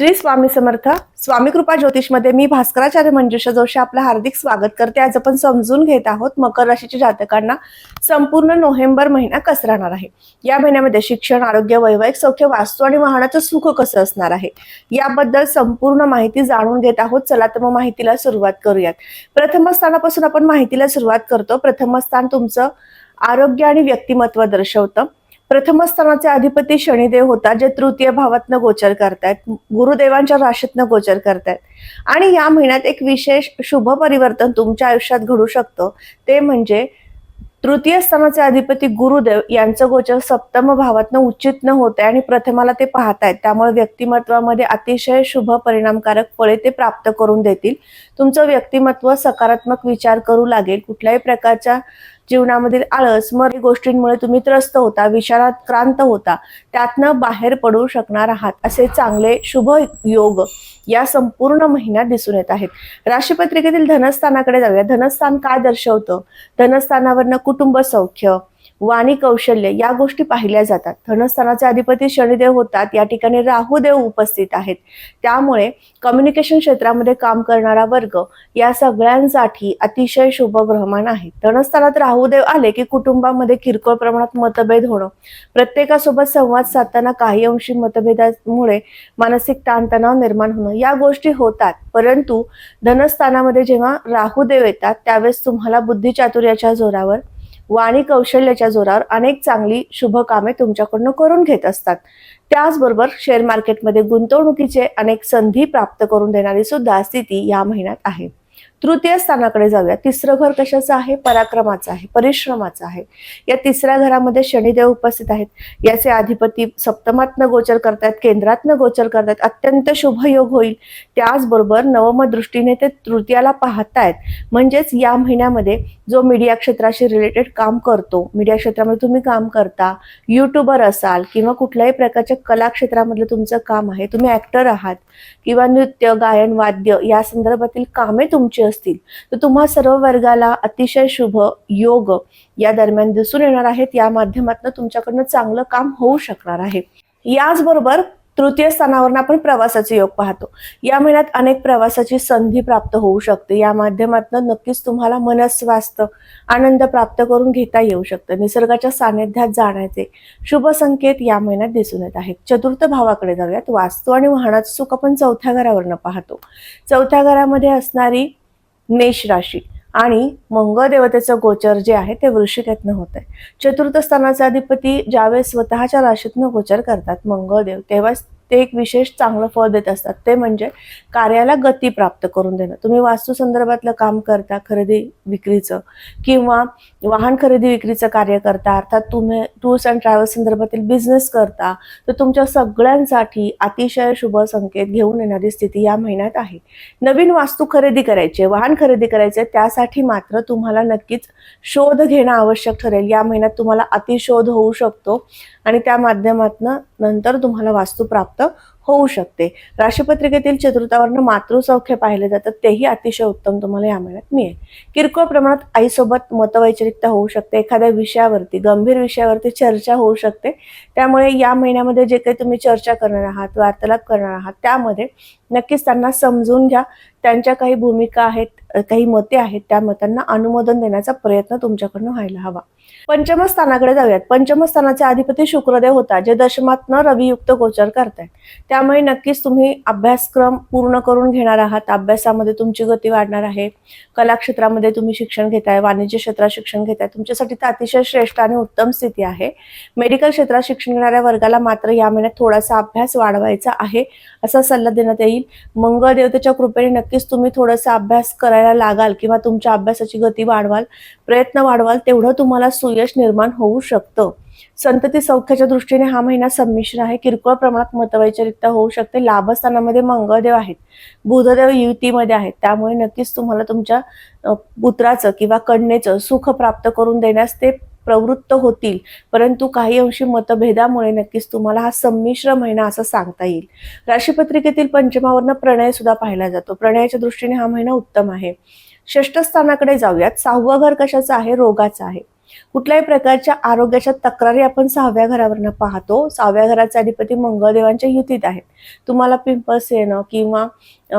श्री स्वामी समर्थ. स्वामी कृपा ज्योतिषमध्ये मी भास्कराचार्य मंजुषा जोशी आपलं हार्दिक स्वागत करते. आज आपण समजून घेत आहोत मकर राशीच्या जातकांना संपूर्ण नोव्हेंबर महिना कसा राहणार आहे? या महिन्यामध्ये शिक्षण आरोग्य वैवाहिक सौख्य वास्तू आणि वाहनाचं सुख कसं असणार आहे? याबद्दल संपूर्ण माहिती जाणून घेत आहोत. चला तर मग माहितीला सुरुवात करूयात. प्रथम स्थानापासून आपण माहितीला सुरुवात करतो. प्रथम स्थान तुमचं आरोग्य आणि व्यक्तिमत्व दर्शवतं. प्रथम स्थानाचे अधिपती शनिदेव होता जे तृतीय भावातनं गोचर करतायत गुरुदेवांच्या राशीतनं गोचर करतायत. आणि या महिन्यात एक विशेष शुभ परिवर्तन तुमच्या आयुष्यात घडू शकतं. ते म्हणजे तृतीय स्थानाचे अधिपती गुरुदेव यांचं गोचर सप्तम भावातनं उचितनं न होत आहे आणि प्रथमाला ते पाहतायत. त्यामुळे व्यक्तिमत्वामध्ये अतिशय शुभ परिणामकारक फळे ते प्राप्त करून देतील. तुमचं व्यक्तिमत्व सकारात्मक विचार करू लागेल. कुठल्याही प्रकारच्या जीवनामधील आळस मर गोष्टींमुळे तुम्ही त्रस्त होता विचारात क्रांत होता. त्यातनं बाहेर पडू शकणार आहात असे चांगले शुभ योग या संपूर्ण महिन्यात दिसून येत आहेत. राशीपत्रिकेतील धनस्थानाकडे जाऊया. धनस्थान काय दर्शवतं? धनस्थानावरनं कुटुंब सौख्य वाणी कौशल्य या गोष्टी पाहिल्या जातात. धनस्थानाचे अधिपती शनिदेव होतात. या ठिकाणी राहुदेव उपस्थित आहेत. त्यामुळे कम्युनिकेशन क्षेत्रामध्ये काम करणारा वर्ग या सगळ्यांसाठी अतिशय शुभ ग्रहमान आहे. धनस्थानात राहुदेव आले की कुटुंबामध्ये किरकोळ प्रमाणात मतभेद होणं प्रत्येकासोबत संवाद साधताना काही अंशी मतभेदामुळे मानसिक ताणतणाव निर्माण होणं या गोष्टी होतात. परंतु धनस्थानामध्ये जेव्हा राहुदेव येतात त्यावेळेस तुम्हाला बुद्धिचातुर्याच्या जोरावर वाणी कौशल्याच्या जोरावर अनेक चांगली शुभ कामे तुमच्याकडनं करून घेत असतात. त्याचबरोबर शेअर मार्केटमध्ये गुंतवणुकीचे अनेक संधी प्राप्त करून देणारी सुद्धा स्थिती या महिन्यात आहे. तृतीय स्थानाकडे जाऊया. तिसरं घर कशाचं आहे? पराक्रमाचं आहे परिश्रमाचं आहे. या तिसऱ्या घरामध्ये शनिदेव उपस्थित आहेत. याचे अधिपती सप्तमातनं गोचर करतात केंद्रातनं गोचर करतात अत्यंत शुभ योग होईल. त्याचबरोबर नवम दृष्टीने ते तृतीयाला पाहतायत. म्हणजेच या महिन्यामध्ये जो मीडिया क्षेत्राशी रिलेटेड काम करतो मीडिया क्षेत्रामध्ये तुम्ही काम करता युट्यूबर असाल किंवा कुठल्याही प्रकारच्या कला क्षेत्रामधलं तुमचं काम आहे तुम्ही ऍक्टर आहात किंवा नृत्य गायन वाद्य या संदर्भातील कामे तुमची असतील तर तुम्हा सर्व वर्गाला अतिशय शुभ योग या दरम्यान दिसून येणार आहेत. या माध्यमातून तुमच्याकडनं चांगलं काम होऊ शकणार आहे. याचबरोबर तृतीय स्थानावरून आपण प्रवासाचे योग पाहतो. या महिन्यात अनेक प्रवासाची संधी प्राप्त होऊ शकते. या माध्यमातून नक्कीच तुम्हाला मनस्वास्थ्य आनंद प्राप्त करून घेता येऊ शकतं. निसर्गाच्या सानिध्यात जाण्याचे शुभ संकेत या महिन्यात दिसून येत आहेत. चतुर्थ भावाकडे जाऊयात. वास्तू आणि वाहनाचं सुख आपण चौथ्या घरावरनं पाहतो. चौथ्या घरामध्ये असणारी मेष राशी आणि मंगळ देवतेचं गोचर जे आहे ते वृश्चिकेतनं होत आहे चतुर्थ स्थानाचे अधिपती ज्यावेळेस स्वतःच्या राशीतनं गोचर करतात मंगळदेव तेव्हाच ते एक विशेष चांगलं फळ देत असतात. ते म्हणजे कार्याला गती प्राप्त करून देणं. तुम्ही वास्तू संदर्भातलं काम करता खरेदी विक्रीचं किंवा वाहन खरेदी विक्रीचं कार्य करता अर्थात तुम्ही टूर्स अँड ट्रॅव्हल्स संदर्भातील बिझनेस करता तर तुमच्या सगळ्यांसाठी अतिशय शुभ संकेत घेऊन येणारी स्थिती या महिन्यात आहे. नवीन वास्तू खरेदी करायचे वाहन खरेदी करायचे त्यासाठी मात्र तुम्हाला नक्कीच शोध घेणं आवश्यक ठरेल. या महिन्यात तुम्हाला अतिशोध होऊ शकतो आणि त्या माध्यमातनं नंतर तुम्हाला वास्तू प्राप्त होऊ शकते. राशीपत्रिकेतील चतुर्थावरनं मातृसौख्य पाहिले जातात तेही अतिशय उत्तम तुम्हाला या महिन्यात मिळेल. किरकोळ प्रमाणात आईसोबत मतवैचारिकता होऊ शकते एखाद्या विषयावरती गंभीर विषयावरती चर्चा होऊ शकते. त्यामुळे या महिन्यामध्ये जे काही तुम्ही चर्चा करणार आहात वार्तालाप करणार आहात त्यामध्ये नक्कीच त्यांना समजून घ्या. त्यांच्या काही भूमिका आहेत काही मते आहेत त्या मतांना अनुमोदन देण्याचा प्रयत्न तुमच्याकडनं व्हायला हवा. पंचमस्थानाकडे जाऊयात. पंचमस्थानाचे अधिपती शुक्रदेव होता जे दशमातनं रवियुक्त गोचर करतायत. त्यामुळे नक्कीच तुम्ही अभ्यासक्रम पूर्ण करून घेणार आहात. अभ्यासामध्ये तुमची गती वाढणार आहे. कला क्षेत्रामध्ये तुम्ही शिक्षण घेताय वाणिज्य क्षेत्रात शिक्षण घेताय. तुमच्यासाठी तर अतिशय श्रेष्ठ आणि उत्तम स्थिती आहे. मेडिकल क्षेत्रात शिक्षण घेणाऱ्या वर्गाला मात्र या महिन्यात थोडासा अभ्यास वाढवायचा आहे असा सल्ला देण्यात येईल. मंगळ देवतेच्या कृपेने नक्कीच तुम्ही थोडासा अभ्यास करायला लागाल किंवा तुमच्या अभ्यासाची गती वाढवाल प्रयत्न वाढवाल तेवढं तुम्हाला सुयश निर्माण होऊ शकतं. संतती सौख्याच्या दृष्टीने हा महिना संमिश्र आहे. किरकोळ प्रमाणात मतवैचारिकता होऊ शकते. लाभस्थानामध्ये मंगळदेव आहेत. बुधदेव युतीमध्ये आहेत. त्यामुळे नक्कीच तुम्हाला तुमच्या पुत्राचं किंवा कन्येचं सुख प्राप्त करून देण्यास ते प्रवृत्त होतील. परंतु काही अंशी मतभेदामुळे नक्कीच तुम्हाला हा संमिश्र महिना असं सांगता येईल. राशीपत्रिकेतील पंचमावरनं प्रणय सुद्धा पाहिला जातो. प्रणयाच्या दृष्टीने हा महिना उत्तम आहे. षष्ठस्थानाकडे जाऊयात. सहावं घर कशाचं आहे? रोगाचं आहे. कुठल्याही प्रकारच्या आरोग्याच्या तक्रारी आपण सहाव्या घरावरनं पाहतो. सहाव्या घराचे अधिपती मंगळदेवांच्या युतीत आहेत. तुम्हाला पिंपल्स येणं किंवा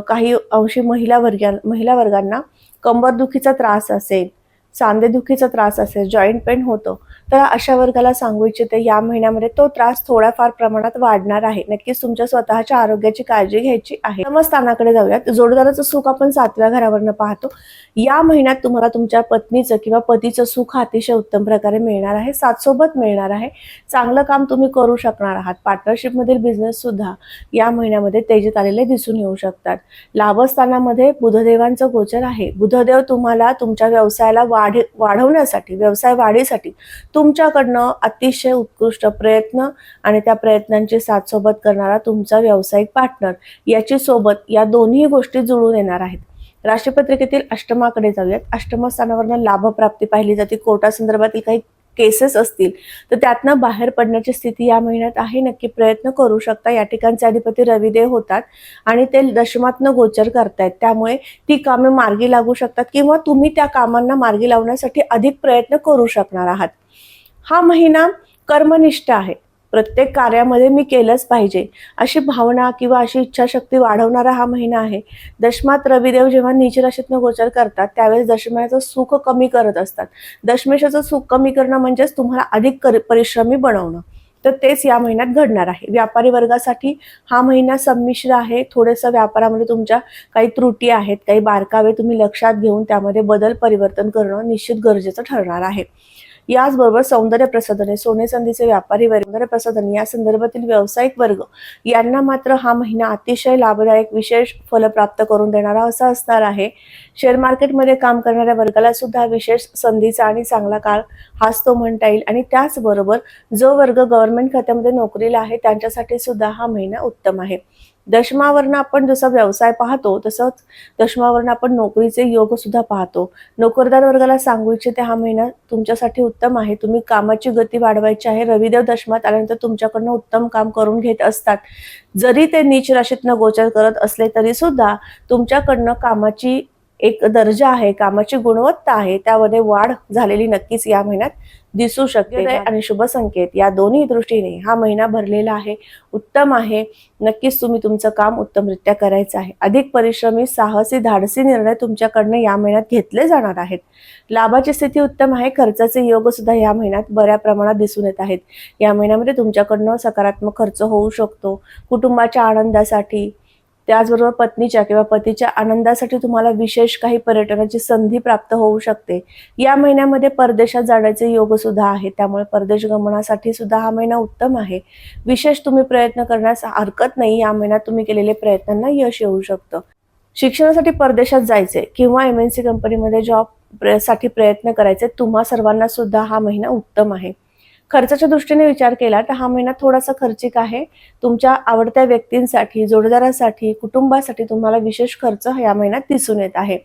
काही अंशी महिला वर्गा महिला वर्गांना कंबरदुखीचा त्रास असेल सांधेदुखीचा त्रास असेल जॉईंट पेन होतं. तर अशा वर्गाला सांगू इच्छिते या महिन्यामध्ये तो त्रास थोड्याफार प्रमाणात वाढणार आहे. नक्कीच तुमच्या स्वतःच्या आरोग्याची काळजी घ्यायची आहे. समस्थानाकडे जाऊयात. जोडदाराचं सुख आपण सातव्या घरावरनं पाहतो. या महिन्यात तुम्हाला तुमच्या पत्नीचं किंवा पतीचं सुख अतिशय उत्तम प्रकारे मिळणार आहे. साथसोबत मिळणार आहे. चांगलं काम तुम्ही करू शकणार आहात. पार्टनरशिपमधील बिझनेस सुद्धा या महिन्यामध्ये तेजीत आलेले दिसून येऊ शकतात. लाभस्थानामध्ये बुधदेवांचं गोचर आहे. बुधदेव तुम्हाला तुमच्या व्यवसायाला वाढ वाढवण्यासाठी व्यवसाय वाढीसाठी तुमच्याकडनं अतिशय उत्कृष्ट प्रयत्न आणि त्या प्रयत्नांची साथ सोबत करणारा तुमचा व्यावसायिक पार्टनर याची सोबत या दोन्ही गोष्टी जुळून येणार आहेत. राशीपत्रिकेतील अष्टमाकडे जाऊयात. अष्टम स्थानावरनं लाभप्राप्ती पाहिली जाते. कोर्टासंदर्भातील काही केसेस असतील तर त्यातनं बाहेर पडण्याची स्थिती या महिन्यात आहे. नक्की प्रयत्न करू शकता. या ठिकाणचे अधिपती रविदेव होतात आणि ते दशमातनं गोचर करतायत. त्यामुळे ती कामे मार्गी लागू शकतात किंवा तुम्ही त्या कामांना मार्गी लावण्यासाठी अधिक प्रयत्न करू शकणार आहात. हा महिना कर्मनिष्ठ आहे. प्रत्येक कार्यामध्ये मी केलंच पाहिजे. अशी भावना किंवा अशी इच्छाशक्ती वाढवणारा हा महिना आहे. दशमात रविदेव जेव्हा नीच राशीतनं गोचर करतात त्यावेळेस दशम्याचं सुख कमी करत असतात. दशमेशाचं सुख कमी करणं म्हणजेच तुम्हाला अधिक परिश्रमी बनवणं. तर तेच या महिन्यात घडणार आहे. व्यापारी वर्गासाठी हा महिना संमिश्र आहे. थोडंसं व्यापारामध्ये तुमच्या काही त्रुटी आहेत काही बारकावे तुम्ही लक्षात घेऊन त्यामध्ये बदल परिवर्तन करणं निश्चित गरजेचं ठरणार आहे. याचबरोबर सौंदर्य प्रसाधने सोने संधीचे व्यापारी वर्ग सौंदर्य प्रसाधन या संदर्भातील व्यावसायिक वर्ग यांना मात्र हा महिना अतिशय लाभदायक विशेष फल प्राप्त करून देणारा असा असणार आहे. शेअर मार्केटमध्ये काम करणाऱ्या वर्गाला सुद्धा विशेष संधीचा आणि चांगला काळ हाच तो म्हणता येईल. आणि त्याचबरोबर जो वर्ग गव्हर्नमेंट खात्यामध्ये नोकरीला आहे त्यांच्यासाठी सुद्धा हा महिना उत्तम आहे. दशमावरनं आपण जसा व्यवसाय पाहतो तसंच दशमावरनं आपण नोकरीचे योग सुद्धा पाहतो. नोकरदार वर्गाला सांगू इच्छिते हा महिना तुमच्यासाठी उत्तम आहे. तुम्ही कामाची गती वाढवायची आहे. रविदेव दशमात आल्यानंतर तुमच्याकडनं उत्तम काम करून घेत असतात. जरी ते नीच राशीतनं गोचर करत असले तरी सुद्धा तुमच्याकडनं कामाची एक दर्जा आहे कामाची गुणवत्ता आहे त्यामध्ये वाढ झालेली नक्कीच या महिन्यात दिसू शकते. आणि शुभ संकेत. या दोन्ही दृष्टीने हा महिना भरलेला आहे उत्तम आहे. नक्कीच तुम्ही तुमचं काम उत्तमरित्या करायचं आहे. अधिक परिश्रमी साहसी धाडसी निर्णय तुमच्याकडनं या महिन्यात घेतले जाणार आहेत. लाभाची स्थिती उत्तम आहे खर्चाचे योग सुद्धा या महिन्यात बऱ्या प्रमाणात दिसून येत आहेत. या महिन्यामध्ये तुमच्याकडनं सकारात्मक खर्च होऊ शकतो. कुटुंबाच्या आनंदासाठी त्याचबरोबर पत्नीच्या किंवा पतीच्या आनंदासाठी तुम्हाला विशेष काही पर्यटनाची संधी प्राप्त होऊ शकते. या महिन्यामध्ये परदेशात जाण्याचे योग सुद्धा आहेत. त्यामुळे परदेश गमनासाठी सुद्धा हा महिना उत्तम आहे. विशेष तुम्ही प्रयत्न करण्यास हरकत नाही. या महिन्यात तुम्ही केलेल्या प्रयत्नांना यश येऊ शकतं. शिक्षणासाठी परदेशात जायचे किंवा एम एन सी कंपनीमध्ये जॉबसाठी प्रयत्न करायचे तुम्हा सर्वांना सुद्धा हा महिना उत्तम आहे. खर्चाच्या दृष्टीने विचार केला तर हा महिना थोडासा खर्चिक आहे. तुमच्या आवडत्या व्यक्तींसाठी जोडदारासाठी कुटुंबासाठी तुम्हाला विशेष खर्च या महिन्यात दिसून येत आहे.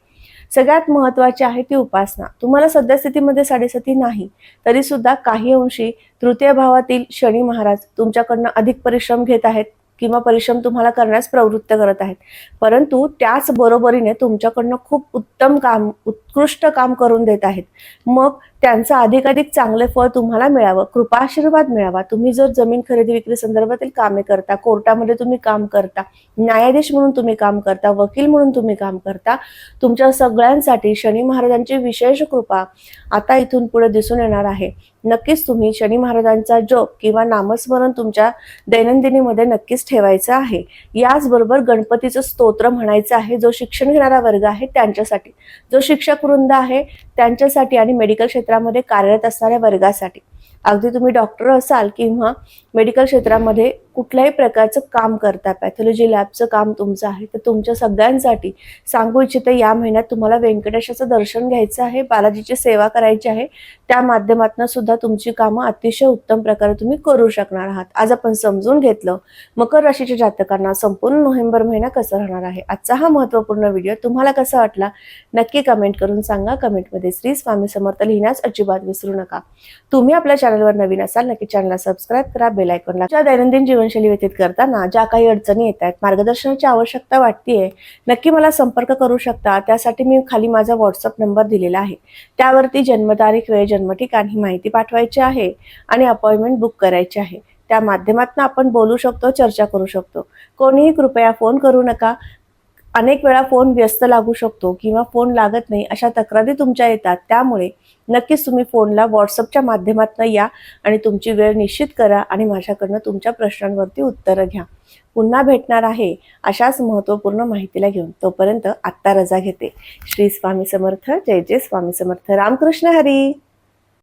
सगळ्यात महत्वाची आहे ती उपासना. तुम्हाला सद्यस्थितीमध्ये साडेसती नाही तरी सुद्धा काही अंशी तृतीय भावातील शनी महाराज तुमच्याकडनं अधिक परिश्रम घेत आहेत किंवा परिश्रम तुम्हाला करण्यास प्रवृत्त करत आहेत. परंतु त्याच बरोबरीने तुमच्याकडनं खूप उत्तम काम उत्कृष्ट काम करून देत आहेत. मग त्यांचं अधिकाधिक चांगले फळ तुम्हाला मिळावं. कृपाशीर्वाद मिळावा. तुम्ही जर जमीन खरेदी विक्री संदर्भातील कामे करता कोर्टामध्ये तुम्ही काम करता न्यायाधीश म्हणून तुम्ही काम करता वकील म्हणून तुम्ही काम करता तुमच्या सगळ्यांसाठी शनी महाराजांची विशेष कृपा आता इथून पुढे दिसून येणार आहे. नक्कीच तुम्ही शनी महाराजांचा जप किंवा नामस्मरण तुमच्या दैनंदिनीमध्ये नक्कीच ठेवायचं आहे. याचबरोबर गणपतीचं स्तोत्र म्हणायचं आहे जो शिक्षण घेणारा वर्ग आहे त्यांच्यासाठी. जो शिक्षक वृंद आहे त्यांच्यासाठी आणि मेडिकल क्षेत्रामध्ये कार्यरत असणाऱ्या वर्गासाठी. अगदी तुम्ही डॉक्टर असाल किंवा मेडिकल क्षेत्रामध्ये कुठल्याही प्रकारचं काम करता पॅथॉलॉजी लॅबचं काम तुमचं आहे तर तुमच्या सगळ्यांसाठी सांगू इच्छिते या महिन्यात तुम्हाला व्यंकटेशाचं दर्शन घ्यायचं आहे बालाजीची सेवा करायची आहे त्या माध्यमातून सुद्धा तुमची कामं अतिशय उत्तम प्रकारे तुम्ही करू शकणार आहात. आज आपण समजून घेतलं मकर राशीच्या जातकांना संपूर्ण नोव्हेंबर महिना कसा राहणार आहे? आजचा हा महत्त्वपूर्ण व्हिडिओ तुम्हाला कसा वाटला? नक्की कमेंट करून सांगा. कमेंटमध्ये श्री स्वामी समर्थ लिहिण्यास अजिबात विसरू नका. तुम्ही आपल्या चॅनलवर नवीन असाल नक्की चॅनलला सबस्क्राईब करा बेलायकॉनला दैनंदिन जीवन जीवनशैली व्यतीत करताना ज्या काही अडचणी येत आहेत मार्गदर्शनाची आवश्यकता वाटतीये नक्की मला संपर्क करू शकता. त्यासाठी मी खाली माझा व्हॉट्सअप नंबर दिलेला आहे. त्यावरती जन्मतारीख वेळ जन्मठिकाण ही माहिती पाठवायची आहे आणि अपॉइंटमेंट बुक करायची आहे. त्या माध्यमातून आपण बोलू शकतो चर्चा करू शकतो. कोणीही कृपया फोन करू नका. अनेक वेळा फोन व्यस्त लागू शकतो किंवा फोन लागत नाही अशा तक्रारी तुमच्या येतात. त्यामुळे नक्कीच तुम्ही फोनला व्हॉट्सअपच्या माध्यमातून या आणि तुमची वेळ निश्चित करा आणि माझ्याकडनं तुमच्या प्रश्नांवरती उत्तरं घ्या. पुन्हा भेटणार आहे अशाच महत्त्वपूर्ण माहितीला घेऊन. तोपर्यंत आत्ता रजा घेते. श्री स्वामी समर्थ. जय जय स्वामी समर्थ. रामकृष्ण हरी.